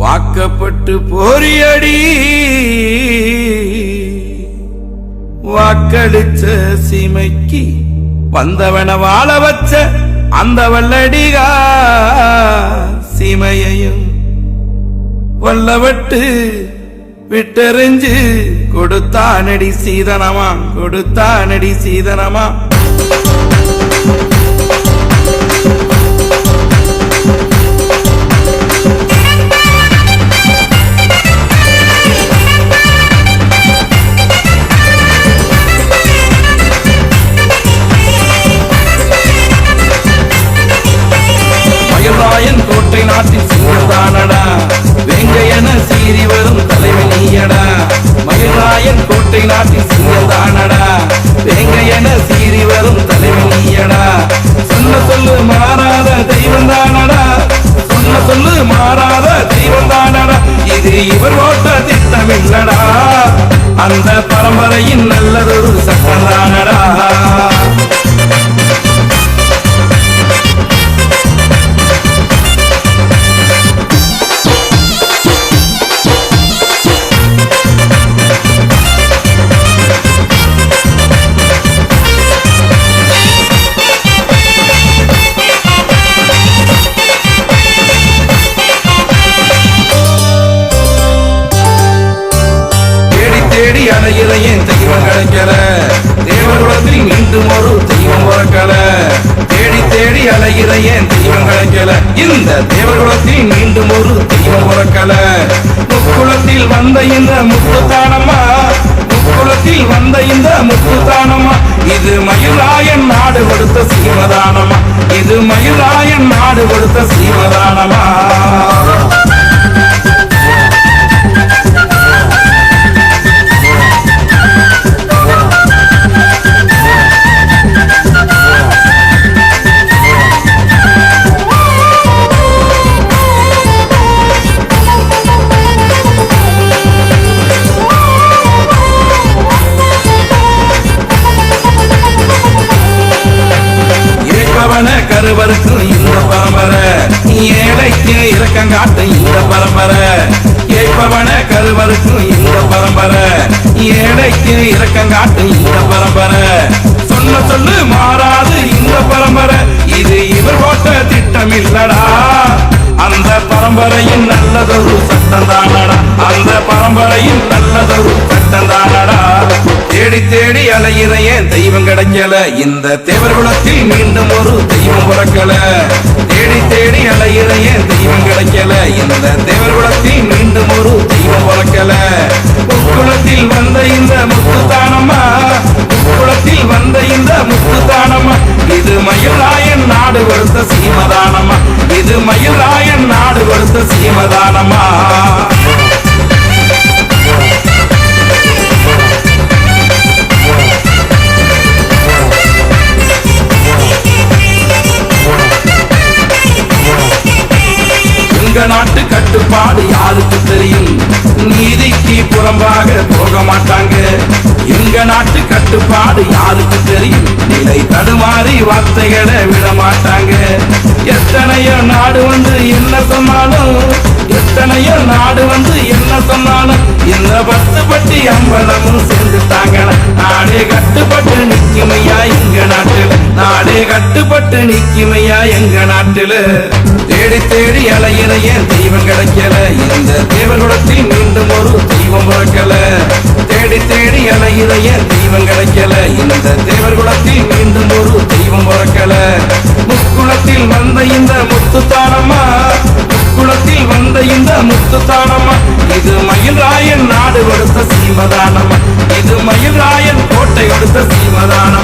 வாக்கப்பட்டு போரியடி. வாக்களிச்ச சீமைக்கு வந்தவன வாழ வச்ச அந்த வல்லடிகா சீமையையும் வல்லவட்டு விட்டெறிஞ்சு கொடுத்தானடி சீதனமா கொடுத்தானடி சீதனமா. கோட்டை நாட்டின் சிங்கம் தானடா சிங்கதானடா என சீறி வரும் தலைவன் நீயடா. சொன்ன சொல்லு மாறாத தெய்வம் தானடா. சொன்ன சொல்லு மாறாத தெய்வம் தானடா. இது இவர் ஓட்ட திட்டமில்லடா. அந்த பரம்பரையின் நல்லது ஏன் என் தெய்வம் கிடைக்கல. தேவகுலத்தில் மீண்டும் ஒரு தெய்வம் பிறக்கல. தேடி தேடி அலைகிற என் தெய்வம் கிடைக்கல. இந்த தேவகுலத்தில் மீண்டும் ஒரு தெய்வம் பிறக்கல. முக்குளத்தில் வந்த இந்த முத்துத்தானம்மா முக்குளத்தில் வந்த இந்த முத்துத்தானம்மா இது மயிலாயன் நாடு கொடுத்த சீமதானமா இது மயிலாயன் நாடு கொடுத்த சீமதானமா இந்த பரம்பரை கேட்பவன கருவருக்கும் இந்த பரம்பரை ஏழைக்கு இறக்கம் காட்டும் இந்த பரம்பரை. சொன்ன சொல்லு மாறாது இந்த பரம்பரை இது இவர் போட்ட திட்டம் இல்லடா அந்த பரம்பரையின் நல்லதொரு சட்டம் தானடா அந்த பரம்பரையின் நல்லதொரு சட்டம் தானடா தேடி தேடி அலையிறையே தெய்வம் கிடைக்கல? இந்த தேவர் குலத்தில் மீண்டும் ஒரு தெய்வம் பிறக்கல. படைக்கல. இந்த தேவர் குலத்தில் மீண்டும் ஒரு தெய்வம் பிறக்கல. குலத்தில் வந்த இந்த முத்துத்தானம்மா குலத்தில் வந்த இந்த முத்துத்தானம்மா இது மயிலாயன் நாடு கொடுத்த சீமதானம்மா. இது மயிலாயன் நாடு கொடுத்த சீமதானம்மா. எங்க நாட்டு கட்டுப்பாடு யாருக்கு தெரியும்? நீதிக்கு புறம்பாக போக மாட்டாங்க எங்க நாட்டு கட்டுப்பாடு யாருக்கு தெரியும்? நிலை தடுமாறி வார்த்தைகளை விட மாட்டாங்க எத்தனையோ நாடு வந்து என்ன சொன்னாலும் எத்தனையோ நாடு வந்து என்ன சொன்னாலும் இந்த பத்து பட்டி அம்பலமும் கட்டுப்பட்டு நிக்குமையா எங்க நாட்டுல? தேடி தேடி அலையிற ஏன் தெய்வம் கிடைக்கல? இந்த தேவகுலத்தில் மீண்டும் ஒரு தெய்வம் பிறக்கல. தேடி தேடி அலையிற ஏன் தெய்வம் கிடைக்கல? இந்த தேவகுலத்தில் மீண்டும் ஒரு தெய்வம் பிறக்கல. முக்குளத்தில் வந்த இந்த முத்துத்தானம்மா. முக்குளத்தில் வந்த இந்த முத்துத்தானம்மா. இது மயில்ராயன் நாடு கொடுத்த சீமதானம்மா. இது மயில்ராயன் கோட்டை கொடுத்த சீமதானம்